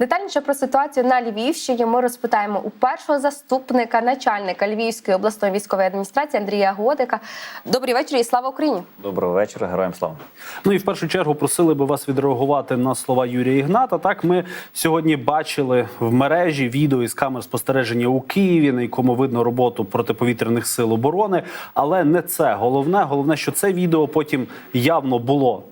Детальніше про ситуацію на Львівщині ми розпитаємо у першого заступника начальника Львівської обласної військової адміністрації Андрія Годика. Добрий вечір і слава Україні! Доброго вечора, героям слава. Ну і в першу чергу просили би вас відреагувати на слова Юрія Ігната. Так, ми сьогодні бачили в мережі відео із камер спостереження у Києві, на якому видно роботу протиповітряних сил оборони. Але не це головне. Головне, що це відео потім явно було.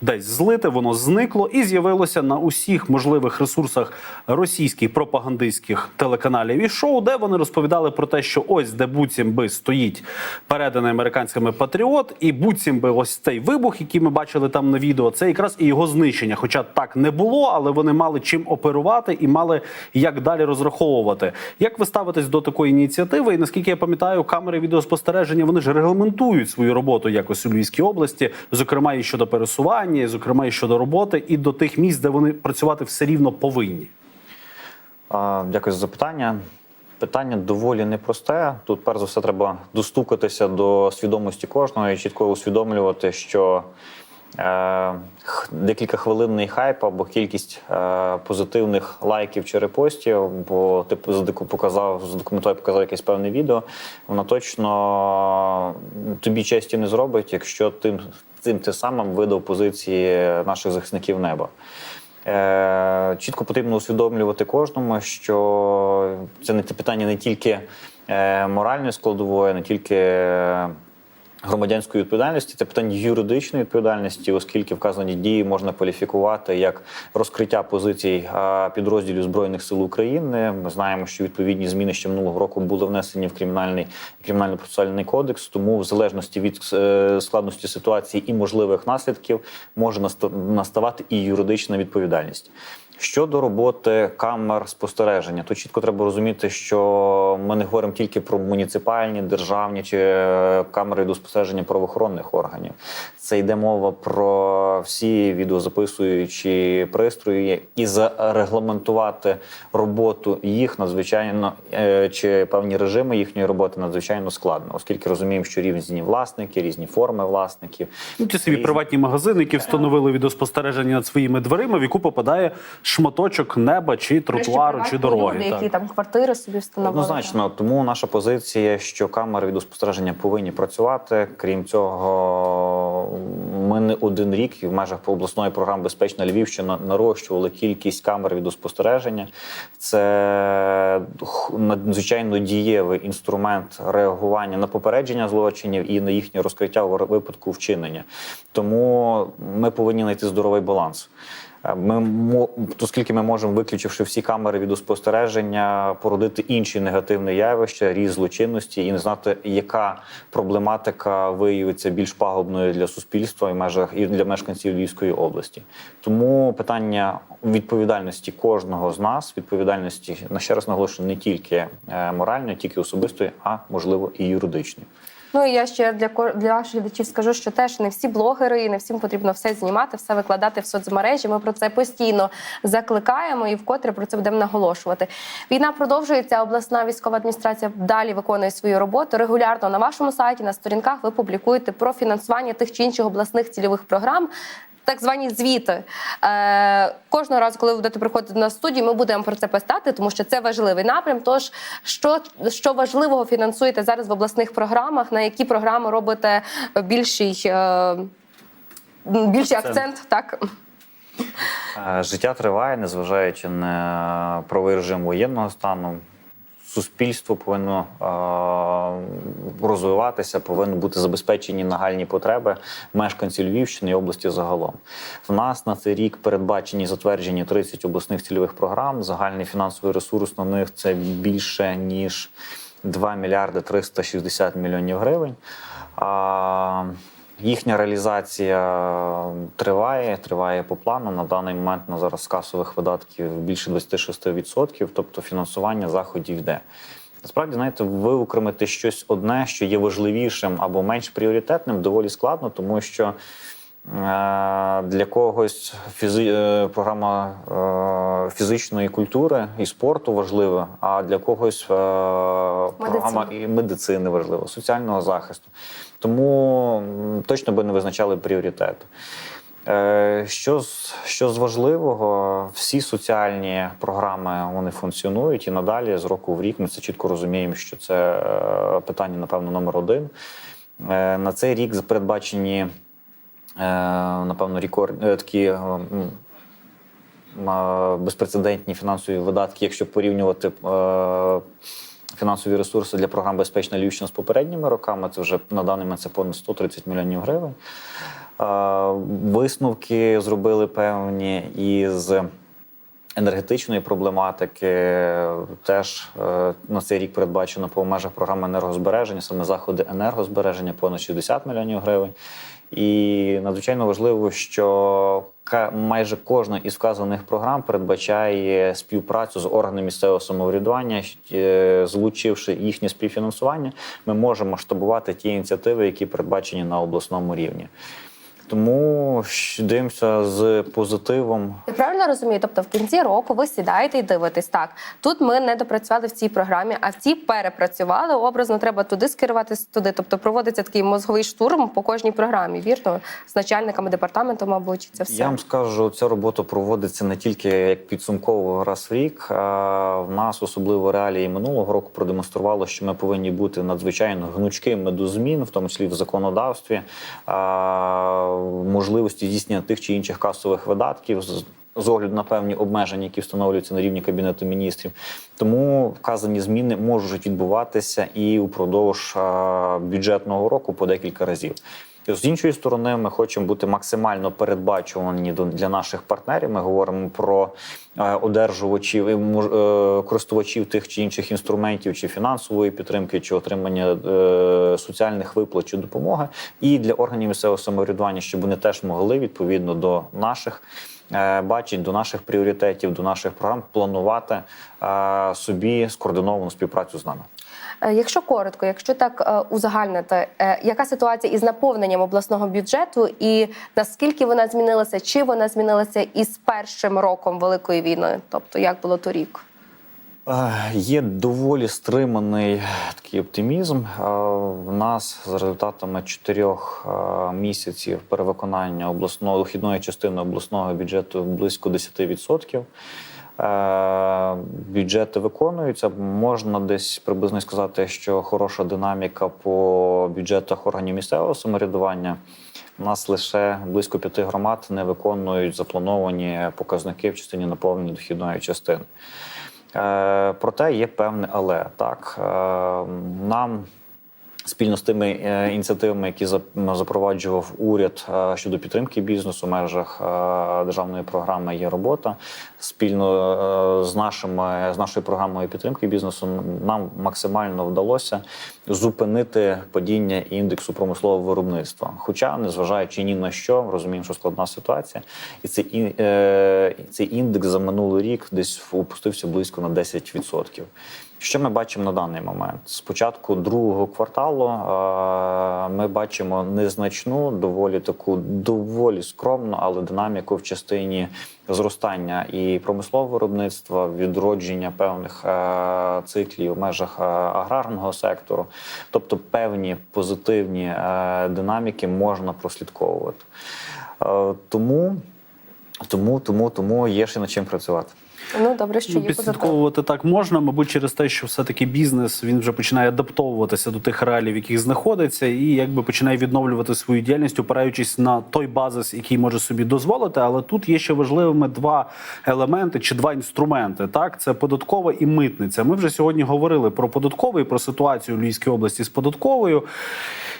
Десь злите, воно зникло і з'явилося на усіх можливих ресурсах російських пропагандистських телеканалів і шоу, де вони розповідали про те, що ось де буцім би стоїть переданий американськими патріот, і буцім би ось цей вибух, який ми бачили там на відео, це якраз і його знищення. Хоча так не було, але вони мали чим оперувати і мали як далі розраховувати. Як ви ставитесь до такої ініціативи? І наскільки я пам'ятаю, камери відеоспостереження вони ж регламентують свою роботу якось у Львівській області, зокрема і щодо пересування, і, зокрема і щодо роботи, і до тих місць, де вони працювати все рівно повинні. Дякую за запитання. Питання доволі непросте. Тут, перш за все, треба достукатися до свідомості кожного і чітко усвідомлювати, що е, декілька хвилинний хайп або кількість е, позитивних лайків чи репостів, бо ти задеку показав, задокументував, показав якесь певне відео, воно точно тобі честі не зробить, якщо тим, тим ти самим видав позиції наших захисників неба. Е, Чітко потрібно усвідомлювати кожному, що це не питання не тільки е, моральної складової, не тільки е, громадянської відповідальності, це питання юридичної відповідальності, оскільки вказані дії можна кваліфікувати як розкриття позицій підрозділів збройних сил України. Ми знаємо, що відповідні зміни ще минулого року були внесені в кримінальний кримінально-процесуальний кодекс. Тому, в залежності від е, складності ситуації і можливих наслідків, може наста- наставати і юридична відповідальність. Щодо роботи камер спостереження, то чітко треба розуміти, що ми не говоримо тільки про муніципальні, державні чи е, камери відеоспостереження правоохоронних органів. Це йде мова про всі відеозаписуючі пристрої і зарегламентувати роботу їх надзвичайно е, чи певні режими їхньої роботи надзвичайно складно, оскільки розуміємо, що різні власники, різні форми власників. Ну, ті собі Різні. приватні магазини, які встановили відеоспостереження над своїми дверима, в яку попадає шматочок неба чи тротуару, чи дороги. Люди, так. які там квартири собі встановили. Однозначно, тому наша позиція, що камери відеоспостереження повинні працювати. Крім цього, ми не один рік і в межах обласної програми Безпечна Львівщина нарощували кількість камер відеоспостереження. Це надзвичайно дієвий інструмент реагування на попередження злочинів і на їхнє розкриття у випадку вчинення. Тому ми повинні знайти здоровий баланс. Е, Ми оскільки ми можемо, виключивши всі камери відеоспостереження, породити інші негативні явища, ріст злочинності і не знати, яка проблематика виявиться більш пагубною для суспільства і межах і для мешканців Львівської області. Тому питання відповідальності кожного з нас, відповідальності на ще раз наголошую, не тільки е, моральної, тільки особистої, а можливо і юридичної. Ну і я ще для для ваших глядачів скажу, що теж не всі блогери і не всім потрібно все знімати, все викладати в соцмережі. Ми про це постійно закликаємо і вкотре про це будемо наголошувати. Війна продовжується. Обласна військова адміністрація далі виконує свою роботу. Регулярно на вашому сайті, на сторінках ви публікуєте про фінансування тих чи інших обласних цільових програм. Так звані звіти е, кожного разу, коли ви будете приходити на студію, ми будемо про це писати, тому що це важливий напрям. Тож що, що важливого фінансуєте зараз в обласних програмах, на які програми робите більший, е, більший Акцент. акцент? Так Е, Життя триває, незважаючи на правий режим воєнного стану. Суспільство повинно е, розвиватися, повинні бути забезпечені нагальні потреби мешканців Львівщини і області загалом. В нас на цей рік передбачені затверджені 30 обласних цільових програм. Загальний фінансовий ресурс на них це більше ніж 2 мільярди 360 мільйонів гривень. А, Їхня реалізація триває, триває по плану. На даний момент на зараз касових видатків більше 26%, тобто фінансування заходів йде. Насправді, знаєте, виокремити щось одне, що є важливішим або менш пріоритетним, доволі складно, тому що для когось фізи... е, програма е, фізичної культури і спорту важлива, а для когось е, програма і медицини важлива, соціального захисту. Тому точно би не визначали пріоритет. Е, Що з, що з важливого, всі соціальні програми вони функціонують і надалі з року в рік ми це чітко розуміємо, що це е, питання, напевно, номер один. Е, На цей рік передбачені, е, напевно, рекорд, е, такі е, безпрецедентні фінансові видатки, якщо порівнювати е, фінансові ресурси для програм Безпечна Львівщина з попередніми роками. Це вже на даний момент це понад 130 мільйонів гривень. Е, Висновки зробили певні із енергетичної проблематики. Теж е, на цей рік передбачено по межах програми енергозбереження, саме заходи енергозбереження понад 60 мільйонів гривень. І надзвичайно важливо, що майже кожна із вказаних програм передбачає співпрацю з органами місцевого самоврядування, злучивши залучивши їхнє співфінансування, ми можемо масштабувати ті ініціативи, які передбачені на обласному рівні. Тому дивимося з позитивом. Я правильно розумію? Тобто в кінці року ви сідаєте і дивитесь. Так, тут ми не допрацювали в цій програмі, а в цій перепрацювали. Образно треба туди скеруватись туди. Тобто проводиться такий мозговий штурм по кожній програмі, вірно? З начальниками департаменту, мабуть, це все. Я вам скажу, ця робота проводиться не тільки як підсумково раз в рік. А в нас особливо реалії минулого року продемонструвало, що ми повинні бути надзвичайно гнучкими до змін, в тому числі в законодавстві, а, можливості здійснення тих чи інших касових видатків. з- огляду на певні обмеження, які встановлюються на рівні кабінету міністрів, тому вказані зміни можуть відбуватися і упродовж бюджетного року по декілька разів. З іншої сторони, ми хочемо бути максимально передбачувані для наших партнерів. Ми говоримо про е, одержувачів і е, користувачів тих чи інших інструментів, чи фінансової підтримки, чи отримання е, соціальних виплат чи допомоги, і для органів місцевого самоврядування, щоб вони теж могли відповідно до наших. Бачить до наших пріоритетів, до наших програм планувати собі скоординовану співпрацю з нами. Е, Якщо коротко, якщо так е, узагальнити, е, яка ситуація із наповненням обласного бюджету, і наскільки вона змінилася, чи вона змінилася із першим роком великої війни? Тобто як було торік? Є доволі стриманий такий оптимізм. В нас за результатами чотирьох місяців перевиконання обласного дохідної частини обласного бюджету близько 10%. Е, Бюджети виконуються. Можна десь приблизно сказати, що хороша динаміка по бюджетах органів місцевого самоврядування. У нас лише близько п'яти громад не виконують заплановані показники в частині наповнення дохідної частини. Е, Проте є певне але так. Е, Нам спільно з тими е, ініціативами, які запроваджував уряд е, щодо підтримки бізнесу в межах е, державної програми є робота. Спільно з нашими з нашою програмою підтримки бізнесу нам максимально вдалося зупинити падіння індексу промислового виробництва. Хоча, незважаючи ні на що, розуміємо, що складна ситуація, і цей цей індекс за минулий рік десь опустився близько на 10%. Що ми бачимо на даний момент? З початку другого кварталу е, ми бачимо незначну, доволі таку доволі скромну, але динаміку в частині зростання і промислового виробництва, відродження певних е, циклів в межах е, аграрного сектору, тобто певні позитивні динаміки можна прослідковувати. Тому, тому, тому, тому є ще над чим працювати. Ну добре, що Ну, є. Підслідковувати так можна, мабуть, через те, що все-таки бізнес він вже починає адаптовуватися до тих реалій, в яких знаходиться, і якби починає відновлювати свою діяльність, опираючись на той базис, який може собі дозволити. Але тут є ще важливими два елементи чи два інструменти. Так, це податкова і митниця. Ми вже сьогодні говорили про податковий, про ситуацію в Львівській області з податковою.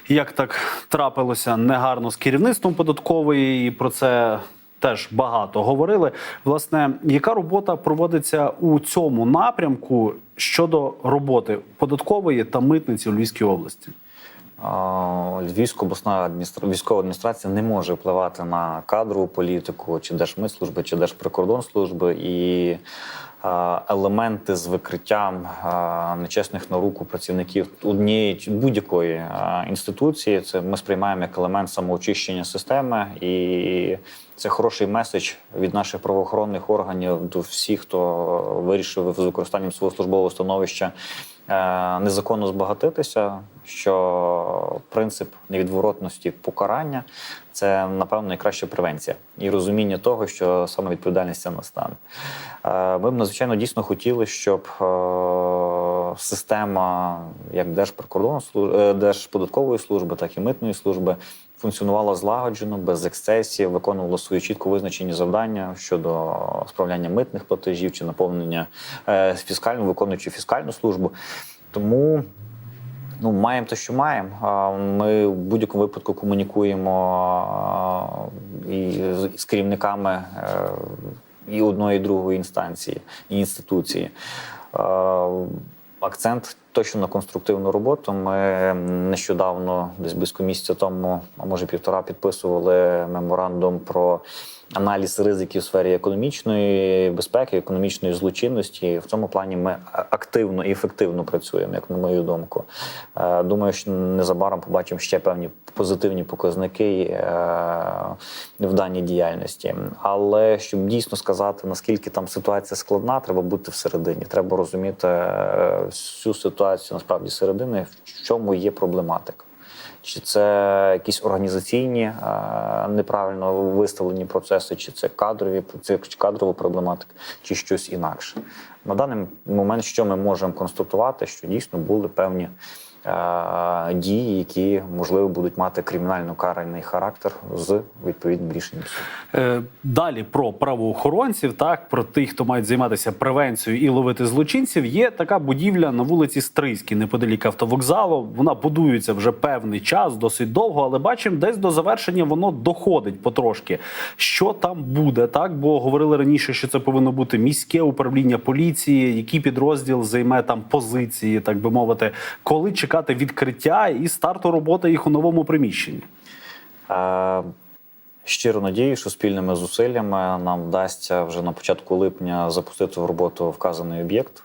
Як так трапилося негарно з керівництвом податкової, і про це теж багато говорили. Власне, яка робота проводиться у цьому напрямку щодо роботи податкової та митниці у Львівській області? Львівська обласна адміністра... військова адміністрація не може впливати на кадрову політику чи Держмитслужби, чи Держприкордонслужби і елементи з викриттям нечесних на руку працівників однієї будь-якої інституції. Це ми сприймаємо як елемент самоочищення системи і Це хороший меседж від наших правоохоронних органів до всіх, хто вирішив з використанням свого службового становища незаконно збагатитися. Що принцип невідворотності покарання це напевно найкраща превенція і розуміння того, що саме відповідальність ця настане. Е, Ми б надзвичайно дійсно хотіли, щоб е, система як Держприкордонної служби, е, Держподаткової служби, так і митної служби функціонувала злагоджено, без ексцесів, виконувала свої чітко визначені завдання щодо справляння митних платежів чи наповнення е, фіскальну, виконуючи фіскальну службу. Тому Ну, маємо те, що маємо. Ми в будь-якому випадку комунікуємо і з- з керівниками е, і одної, і другої інстанції і інституції. Акцент точно на конструктивну роботу. Ми нещодавно, десь близько місяця тому, а може півтора, підписували меморандум про аналіз ризиків в сфері економічної безпеки, економічної злочинності. В цьому плані ми активно і ефективно працюємо, як на мою думку. Е, Думаю, що незабаром побачимо ще певні позитивні показники е, в даній діяльності. Але щоб дійсно сказати, наскільки там ситуація складна, треба бути всередині. Треба розуміти е, всю ситуацію насправді середини, в чому є проблематика. Чи це якісь організаційні е, неправильно виставлені процеси, чи це кадрові це кадрова проблематика, чи щось інакше. На даний момент, що ми можемо констатувати, що дійсно були певні дії, які можливо будуть мати кримінально каральний характер з відповідним рішенням. Е, Далі про правоохоронців, так про тих, хто мають займатися превенцією і ловити злочинців. Є така будівля на вулиці Стрийській, неподалік автовокзалу. Вона будується вже певний час, досить довго, але бачимо, десь до завершення воно доходить потрошки. Що там буде, так? Бо говорили раніше, що це повинно бути міське управління поліції, який підрозділ займе там позиції, так би мовити, коли чекати відкриття і старту роботи їх у новому приміщенні. Е, Щиро надію, що спільними зусиллями нам вдасться вже на початку липня запустити в роботу вказаний об'єкт.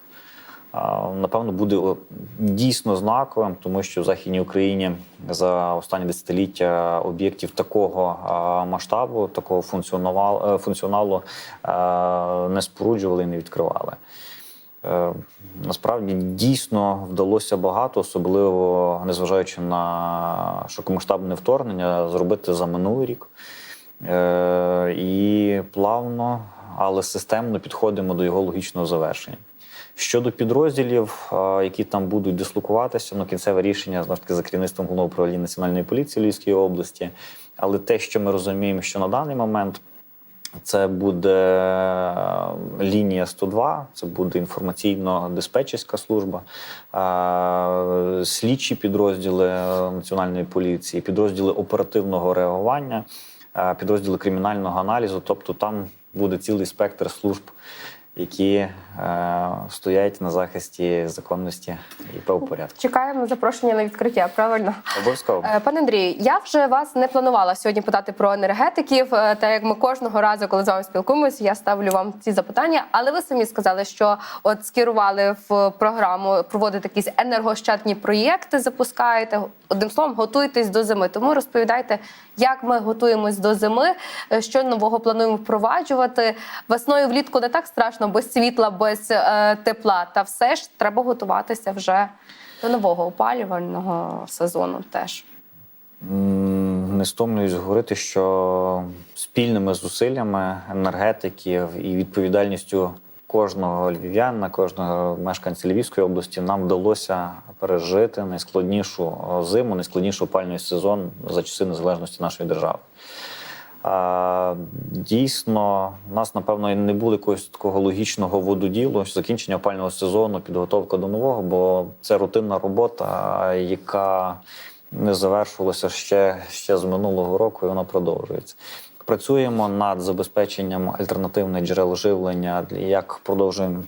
Е, Напевно, буде дійсно знаковим, тому що в Західній Україні за останні десятиліття об'єктів такого е, масштабу, такого функціоналу, функціоналу е, не споруджували і не відкривали. Е, Насправді дійсно вдалося багато, особливо незважаючи на широкомасштабне вторгнення, зробити за минулий рік. Е, І плавно, але системно підходимо до його логічного завершення. Щодо підрозділів, е, які там будуть дислокуватися, ну кінцеве рішення знову ж таки за керівництвом головного управління національної поліції Львівської області. Але те, що ми розуміємо, що на даний момент це буде е, лінія 102, це буде інформаційно-диспетчерська служба, е, слідчі підрозділи е, національної поліції, підрозділи оперативного реагування, підрозділи кримінального аналізу. Тобто там буде цілий спектр служб, які е, стоять на захисті законності і правопорядку. Чекаємо запрошення на відкриття. Правильно. Обов'язково. Е, Пане Андрію, я вже вас не планувала сьогодні питати про енергетиків. е, Та як ми кожного разу, коли з вами спілкуємося, я ставлю вам ці запитання. Але ви самі сказали, що от скерували в програму проводити якісь енергощадні проєкти, запускаєте. Одним словом, готуєтесь до зими. Тому розповідайте, як ми готуємось до зими, е, що нового плануємо впроваджувати. Весною влітку не так страшно, без світла, без е, тепла. Та все ж треба готуватися вже до нового опалювального сезону. Теж. Не стомлююсь говорити, що спільними зусиллями енергетиків і відповідальністю кожного львів'яна, кожного мешканця Львівської області нам вдалося пережити найскладнішу е, зиму, найскладніший опальний сезон за часи незалежності нашої держави. Дійсно, у нас, напевно, не було якогось такого логічного вододілу, закінчення опального сезону, підготовка до нового, бо це рутинна робота, яка не завершувалася ще, ще з минулого року, і вона продовжується. Працюємо над забезпеченням альтернативних джерел живлення, як продовжуємо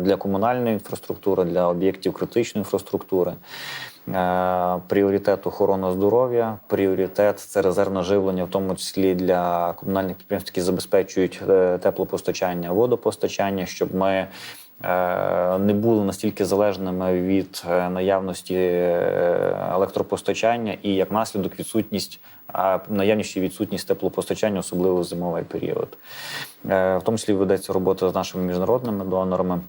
для комунальної інфраструктури, для об'єктів критичної інфраструктури. Е, Пріоритет охорона здоров'я, пріоритет це резервне живлення, в тому числі для комунальних підприємств, які забезпечують е, теплопостачання, водопостачання, щоб ми е, не були настільки залежними від наявності електропостачання і як наслідок відсутність наявність і відсутність теплопостачання, особливо в зимовий період. В тому числі ведеться робота з нашими міжнародними донорами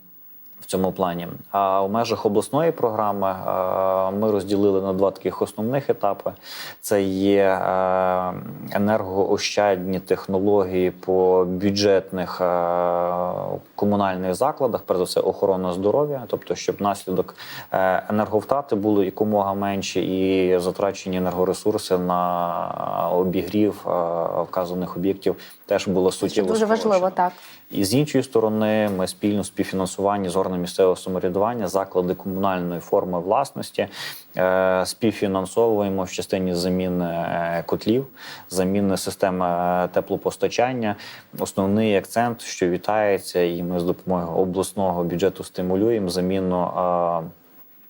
в цьому плані. А у межах обласної програми е, ми розділили на два таких основних етапи: це є е, енергоощадні технології по бюджетних е, комунальних закладах, перш за все, охорона здоров'я, тобто, щоб наслідок енерговтрати були якомога менші і затрачені енергоресурси на обігрів вказаних об'єктів теж було Це суттєво дуже важливо, так. І з іншої сторони, ми спільно співфінансуванні з органами місцевого самоврядування, заклади комунальної форми власності е, співфінансовуємо в частині заміни е, котлів, заміни системи е, теплопостачання. Основний акцент, що вітається, і ми з допомогою обласного бюджету стимулюємо заміну.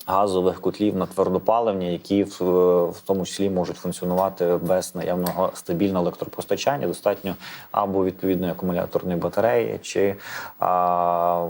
Газових котлів на твердопаливні, які в, в тому числі можуть функціонувати без наявного стабільного електропостачання, достатньо або відповідної акумуляторної батареї, чи а,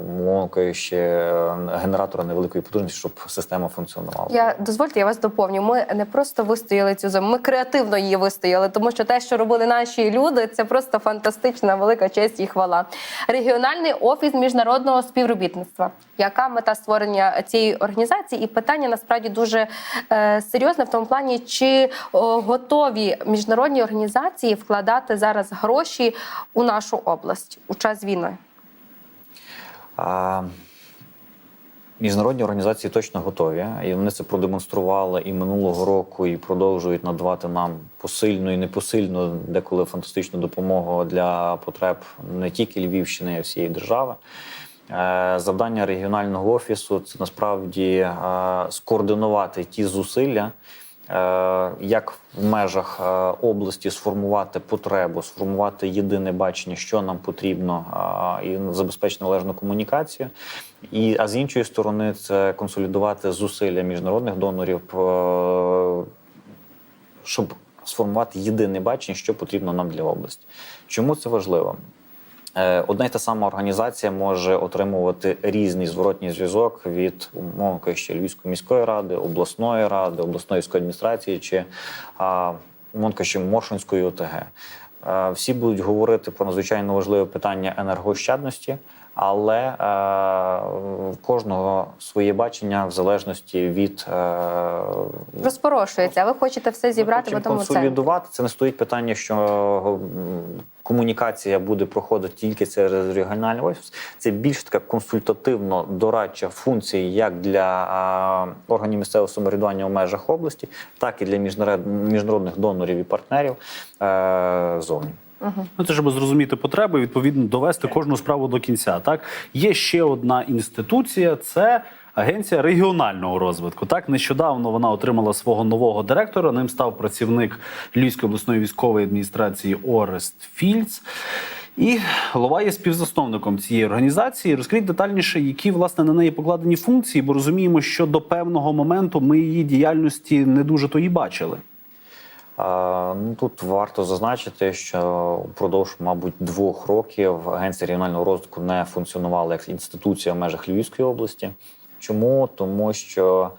ще генератора невеликої потужності, щоб система функціонувала. Я дозвольте, я вас доповню. Ми не просто вистояли цю зиму, ми креативно її вистояли, тому що те, що робили наші люди, це просто фантастична велика честь і хвала. Регіональний офіс міжнародного співробітництва. Яка мета створення цієї організації? І питання насправді дуже е, серйозне в тому плані, чи готові міжнародні організації вкладати зараз гроші у нашу область у час війни? А, Міжнародні організації точно готові, і вони це продемонстрували і минулого року, і продовжують надавати нам посильну і непосильну, деколи фантастичну допомогу для потреб не тільки Львівщини, а всієї держави. Е, Завдання регіонального офісу це насправді е, скоординувати ті зусилля, е, як в межах області сформувати потребу, сформувати єдине бачення, що нам потрібно, і забезпечити належну комунікацію. І а з іншої сторони, це консолідувати зусилля міжнародних донорів, щоб сформувати єдине бачення, що потрібно нам для області. Чому це важливо? Е, Одна й та сама організація може отримувати різний зворотній зв'язок від умовно кажучи, Львівської міської ради, обласної ради, обласної військової адміністрації чи умовно кажучи, Моршинської ОТГ. Е, Всі будуть говорити про надзвичайно важливе питання енергоощадності, але е, кожного своє бачення в залежності від е, Розпорошується. А ви хочете все зібрати в одному центрі. консолідувати. Це не стоїть питання, що комунікація буде проходити тільки через регіональний офіс. Це більш така консультативно-дорадча функція як для а, органів місцевого самоврядування у межах області, так і для міжнарод- міжнародних донорів і партнерів е, зовні. Ну, це щоб зрозуміти потреби, відповідно довести кожну справу до кінця. Так є ще одна інституція, це агенція регіонального розвитку. Так нещодавно вона отримала свого нового директора. Ним став працівник Львівської обласної військової адміністрації Орест Фільц. І голова є співзасновником цієї організації. Розкажіть детальніше, які власне на неї покладені функції, бо розуміємо, що до певного моменту ми її діяльності не дуже то і бачили. Ну тут варто зазначити, що впродовж, мабуть, двох років Агенція регіонального розвитку не функціонувала як інституція в межах Львівської області. Чому? Тому що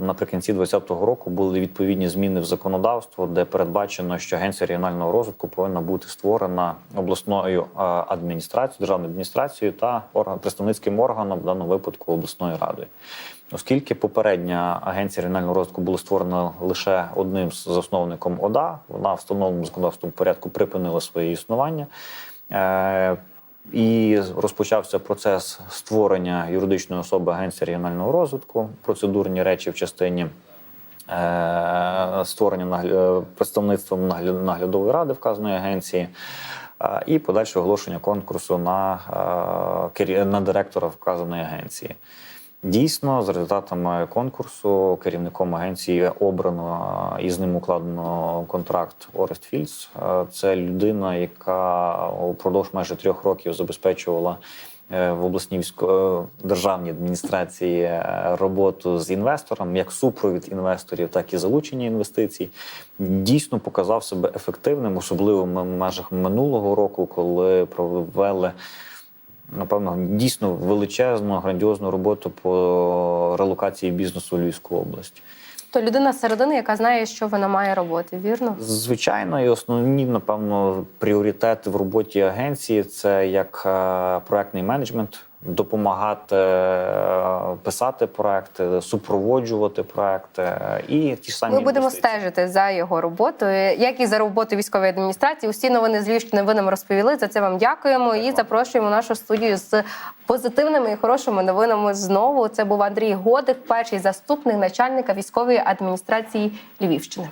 наприкінці 2020 року були відповідні зміни в законодавство, де передбачено, що Агенція регіонального розвитку повинна бути створена обласною е, адміністрацією, державною адміністрацією та орган, представницьким органом, в даному випадку обласною радою. Оскільки попередня агенція регіонального розвитку була створена лише одним з засновником ОДА, вона встановленому законодавством порядку припинила своє існування. Е, і розпочався процес створення юридичної особи Агенції регіонального розвитку, процедурні речі в частині е, створення нагля- представництвом нагля- наглядової ради вказаної агенції. е, І подальше оголошення конкурсу на, е, на директора вказаної агенції. Дійсно, за результатами конкурсу керівником агенції обрано і з ним укладено контракт Орест Фільц. Е, Це людина, яка упродовж майже трьох років забезпечувала е, в обласній державній адміністрації е, роботу з інвестором, як супровід інвесторів, так і залучення інвестицій. Дійсно показав себе ефективним, особливо в межах минулого року, коли провели напевно, дійсно величезну, грандіозну роботу по релокації бізнесу у Львівську область. То людина з середини, яка знає, що вона має робити, вірно? Звичайно, і основні, напевно, пріоритети в роботі агенції це як е, проектний менеджмент, допомагати е, писати проекти, супроводжувати проекти е, і ті ж самі Ми будемо інвестиції. стежити за його роботою, як і за роботою військової адміністрації. Усі новини з Львівщини ви нам розповіли. За це вам дякуємо і запрошуємо нашу студію з позитивними і хорошими новинами. Знову це був Андрій Годик, перший заступник начальника військової адміністрації Львівщини.